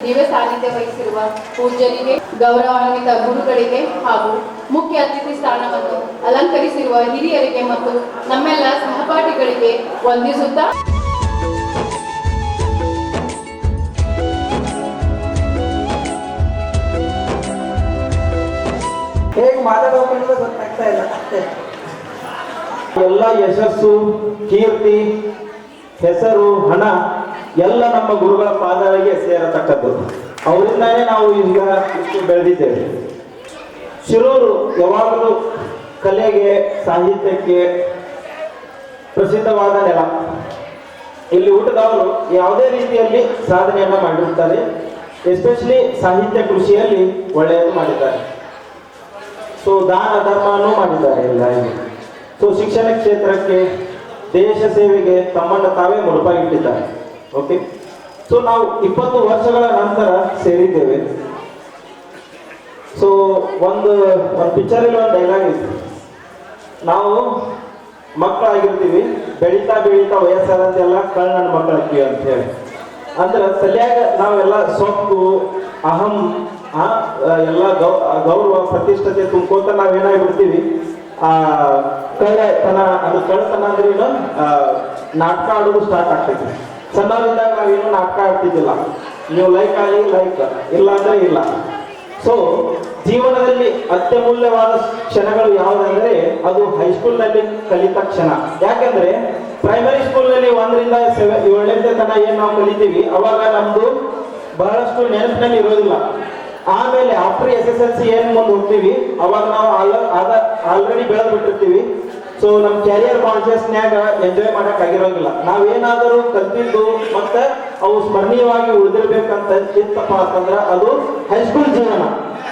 ದಿವ್ಯ ಸಾನ್ನಿಧ್ಯ ವಹಿಸಿರುವ ಪೂಜ್ಯರಿಗೆ ಗೌರವಾನ್ವಿತ ಗುರುಗಳಿಗೆ ಹಾಗೂ ಮುಖ್ಯ ಅತಿಥಿ ಸ್ಥಾನವನ್ನು ಅಲಂಕರಿಸಿರುವ ಹಿರಿಯರಿಗೆ ಮತ್ತು ನಮ್ಮೆಲ್ಲ ಸಹಪಾಠಿಗಳಿಗೆ ವಂದಿಸುತ್ತಾ ಹೇಗೆ ಮಾತಾಡಬೇಕು ಅನ್ನೋದು ಗೊತ್ತಾಗ್ತಾ ಇಲ್ಲ ಅಷ್ಟೇ. ಎಲ್ಲ ಯಶಸ್ಸು ಕೀರ್ತಿ ಹೆಸರು ಹಣ ಎಲ್ಲ ನಮ್ಮ ಗುರುಗಳ ಪಾದಗಳಿಗೆ ಸೇರತಕ್ಕದ್ದು. ಅವರಿಂದಾನೇ ನಾವು ಈಗ ಇಷ್ಟು ಬೆಳೆದಿದ್ದೇವೆ. ಶಿರೂರು ಯಾವಾಗಲೂ ಕಲೆಗೆ, ಸಾಹಿತ್ಯಕ್ಕೆ ಪ್ರಸಿದ್ಧವಾದ ನೆಲ. ಇಲ್ಲಿ ಊಟದವರು ಯಾವುದೇ ರೀತಿಯಲ್ಲಿ ಸಾಧನೆಯನ್ನು ಮಾಡಿರುತ್ತಾರೆ. ಎಸ್ಪೆಷಲಿ ಸಾಹಿತ್ಯ ಕೃಷಿಯಲ್ಲಿ ಒಳ್ಳೆಯದು ಮಾಡಿದ್ದಾರೆ. ಸೊ ದಾನ, ಧರ್ಮನೂ ಮಾಡಿದ್ದಾರೆ ಎಲ್ಲ ಸೊ ಶಿಕ್ಷಣ ಕ್ಷೇತ್ರಕ್ಕೆ, ದೇಶ ಸೇವೆಗೆ ತಮ್ಮನ್ನು ತಾವೇ ಮುಡುಪಾಗಿಟ್ಟಿದ್ದಾರೆ ಓಕೆ ಸೊ ನಾವು ಇಪ್ಪತ್ತು ವರ್ಷಗಳ ನಂತರ ಸೇರಿದ್ದೇವೆ. ಸೊ ಒಂದು ಒಂದು ಪಿಕ್ಚರಲ್ಲಿ ಒಂದು ಡೈಲಾಗ್ ಇತ್ತು ನಾವು ಮಕ್ಕಳಾಗಿರ್ತೀವಿ. ಬೆಳೀತಾ ಬೆಳೀತಾ ವಯಸ್ಸಾದಂತೆಲ್ಲ ಕಳ್ ನನ್ನ ಮಕ್ಕಳಾಗ್ತೀವಿ ಅಂತ ಹೇಳಿ. ಅಂದ್ರೆ ಸರಿಯಾಗ ನಾವೆಲ್ಲ ಸೊಕ್ಕು, ಅಹಂ ಎಲ್ಲ ಗೌ ಗೌರವ, ಪ್ರತಿಷ್ಠತೆ ತುಂಬ್ಕೋತ ನಾವೇನಾಗ್ಬಿಡ್ತೀವಿ. ಆ, ಕಳ್ಳತನ, ಅದು ಕಳ್ಳತನ ಅಂದ್ರೆ ನಾಟಕ ಆಡೋದು ಸ್ಟಾರ್ಟ್ ಆಗ್ತೈತಿ. ಸಣ್ಣವರಿದ್ದಾಗ ನಾವೇನು ನಾಟಕ ಆಗ್ತಿದ್ದಿಲ್ಲ ನೀವು ಲೈಕ್ ಆಗಿ ಲೈಕ್ ಇಲ್ಲ ಅಂದ್ರೆ ಇಲ್ಲ. ಸೊ ಜೀವನದಲ್ಲಿ ಅತ್ಯಮೂಲ್ಯವಾದ ಕ್ಷಣಗಳು ಯಾವುದಂದ್ರೆ, ಅದು ಹೈಸ್ಕೂಲ್ನಲ್ಲಿ ಕಲಿತ ಕ್ಷಣ. ಯಾಕಂದ್ರೆ ಪ್ರೈಮರಿ ಸ್ಕೂಲ್ನಲ್ಲಿ ಒಂದರಿಂದ ಸೆವೆನ್ ಏಳನೇ ತನಕ ಏನ್ ನಾವು ಕಲಿತೀವಿ, ಅವಾಗ ನಮ್ದು ಬಹಳಷ್ಟು ನೆನಪಿನಲ್ಲಿ ಇರೋದಿಲ್ಲ. ಆಮೇಲೆ after S S L C ಏನ್ ಮುಂದೆ ಹೋಗ್ತೀವಿ, ಅವಾಗ ನಾವು ಆಲ್ರೆಡಿ ಬೆಳೆದು ಬಿಟ್ಟಿರ್ತೀವಿ. ಸೊ ನಮ್ಮ ಕ್ಯಾರಿಯರ್ ಕಾನ್ಶಿಯಸ್ನ್ಯಾಗ ಎಂಜಾಯ್ ಮಾಡಕ್ ಆಗಿರೋಂಗಿಲ್ಲ. ನಾವೇನಾದರೂ ಕಲ್ತಿದ್ದು ಮತ್ತೆ ಅವು ಸ್ಮರಣೀಯವಾಗಿ ಉಳಿದಿರ್ಬೇಕಂತ ಇತ್ತಪ್ಪ ಅಂತಂದ್ರ ಅದು ಹೈಸ್ಕೂಲ್ ಜೀವನ.